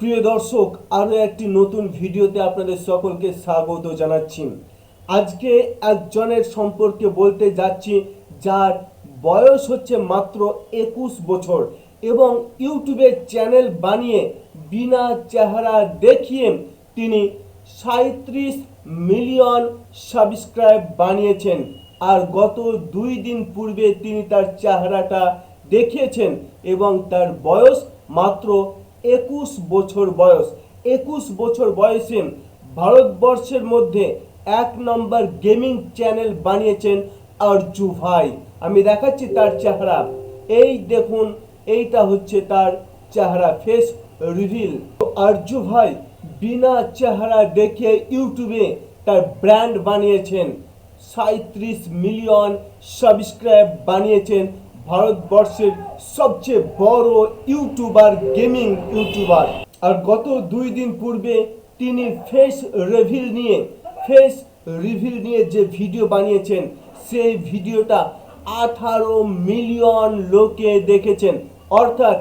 প্রিয় দর্শক, আরও একটি নতুন ভিডিওতে আপনাদের সকলকে স্বাগত জানাচ্ছি। আজকে একজনের সম্পর্কে বলতে যাচ্ছি, যার বয়স হচ্ছে মাত্র একুশ বছর এবং ইউটিউবে চ্যানেল বানিয়ে বিনা চেহারা দেখিয়ে তিনি সাঁত্রিশ মিলিয়ন সাবস্ক্রাইব বানিয়েছেন। আর গত দুই দিন পূর্বে তিনি তার চেহারাটা দেখিয়েছেন এবং তার বয়স মাত্র একুশ বছর বয়স। একুশ বছর বয়সে ভারতবর্ষের মধ্যে এক নম্বর গেমিং চ্যানেল বানিয়েছেন আরজু ভাই। আমি দেখাচ্ছি তার চেহারা। এই দেখুন, এইটা হচ্ছে তার চেহারা ফেস রিভিল আরজু ভাই বিনা চেহারা দেখে ইউটিউবে তার ব্র্যান্ড বানিয়েছেন। সাঁত্রিশ মিলিয়ন সাবস্ক্রাইব বানিয়েছেন। ভারতবর্ষের সবচেয়ে বড় ইউটিউবার, গেমিং ইউটিউবার। আর গত দুই দিন পূর্বে তিনি ফেস রিভিল নিয়ে ফেস রিভিল নিয়ে যে ভিডিও বানিয়েছেন, সেই ভিডিওটা আঠারো মিলিয়ন লোকে দেখেছেন। অর্থাৎ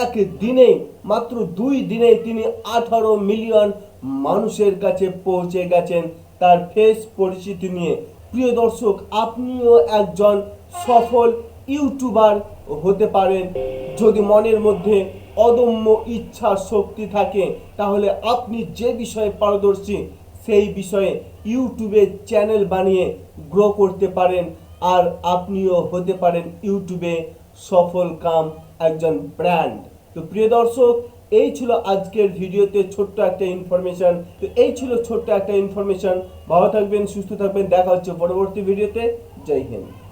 এক দিনেই মাত্র দুই দিনে তিনি আঠারো মিলিয়ন মানুষের কাছে পৌঁছে গেছেন তার ফেস পরিচিতি নিয়ে। প্রিয় দর্শক, আপনিও একজন সফল ইউটিউবার হতে পারেন। যদি মনের মধ্যে অদম্য ইচ্ছা শক্তি থাকে, তাহলে আপনি যে বিষয়ে পারদর্শী, সেই বিষয়ে ইউটিউবে চ্যানেল বানিয়ে গ্রো করতে পারেন আর আপনিও হতে পারেন ইউটিউবে সফল কাম একজন ব্র্যান্ড। তো প্রিয় দর্শক, এই ছিল আজকের ভিডিওতে ছোট্ট একটা ইনফরমেশন তো এই ছিল ছোট্ট একটা ইনফরমেশন ভালো থাকবেন, সুস্থ থাকবেন। দেখা হচ্ছে পরবর্তী ভিডিওতে। জয় হিন্দ।